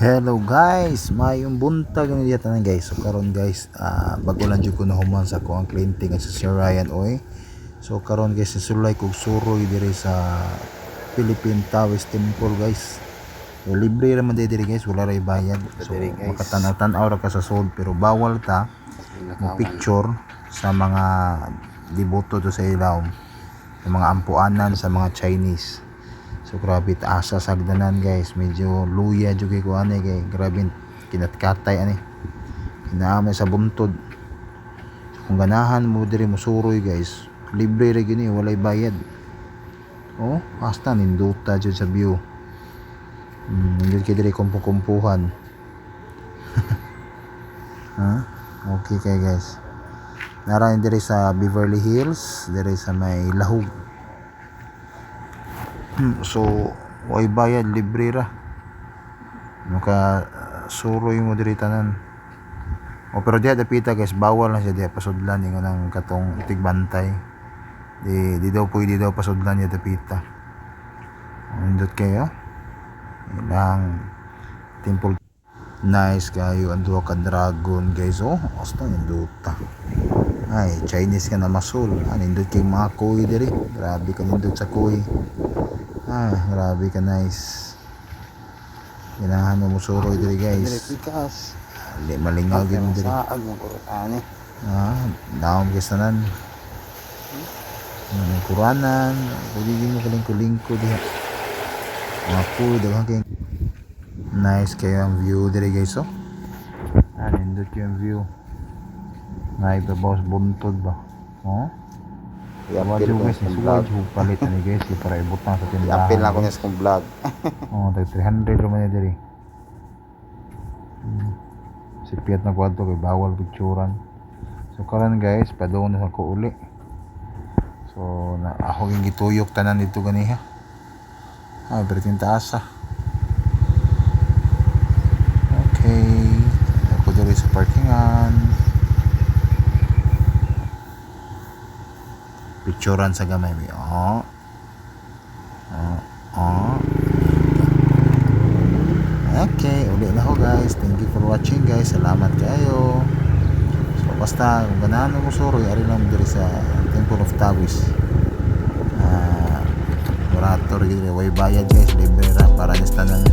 Hello guys, mayong buntag ng tanan guys. So karon guys, ah bago lang jud ko nahuman sa ko ang cleaning sa Sir Ryan oy. So karon guys, sulay kog suroy diri sa Philippine Taoist Temple guys. So, libre raman di diri guys, wala ray bayad. So makatanaw-tanaw ra ka sa sold pero bawal ta mo picture sa mga deboto to sa ilaw. Sa mga ampuanan sa mga Chinese. So grabe taasa sagdanan guys. Medyo luya jud kay ko ani kay grabe kinatkatay ani. Inaamay sa buntod. So, kung ganahan mo diri mo suroy guys, libre ra gini walay bayad. Oh, hasta ninduta jud sa view. Hmm, nindot kay diri kumpu-kumpuhan. ha? Okay kay guys. Nara diri sa Beverly Hills, diri sa may Lahog. Hmm, so way bayad? Libre ra. Maka suroy mo diri tanan. O pero diha dapita guys bawal na siya diha pasudlan ingon ang katong tigbantay di di daw pwede daw pasudlan niya dapita. Undot kayo? Ilang temple nice kayo ang duha ka dragon guys oh. Hasta induta ay Chinese ka na masul. Ano indot kay mga kuy diri. Grabe ka nindot sa kuy Ah, grabe ka nice. Ginahan mo musuroy diri guys. pikas. Hindi malingaw gyud mo diri. Saag mo ani. Ah, daom guys tanan. Ano kuranan, pwede din mo kaling kulingko diha. Mga cool daw kay Nice kayo ang view diri guys oh. Ah, nindot yung view. Nay ba boss buntod ba? Oh? I-appeal Wadyo ko guys, sa isuwad vlog. yung palit ni guys, para ibutang sa tindahan. I-appeal na ko niya sa kong vlog. Oh, tag 300 naman na diri. Hmm. Si Piat na kwadto kay bawal picturan. So karon guys, padung na ako uli. So na ako yung gituyok tanan dito ganiha. Ah, pero tintaas ah. Okay. Ako diri sa parkingan. Picturan sa gamay mi. Oh. Oh. Oh. Okay, uli na ako guys. Thank you for watching guys. Salamat kayo. So basta kung ganahan mo suroy, ari lang diri sa Temple of Taoist. Ah, Morator gid way bayad guys, libre ra para sa tanan.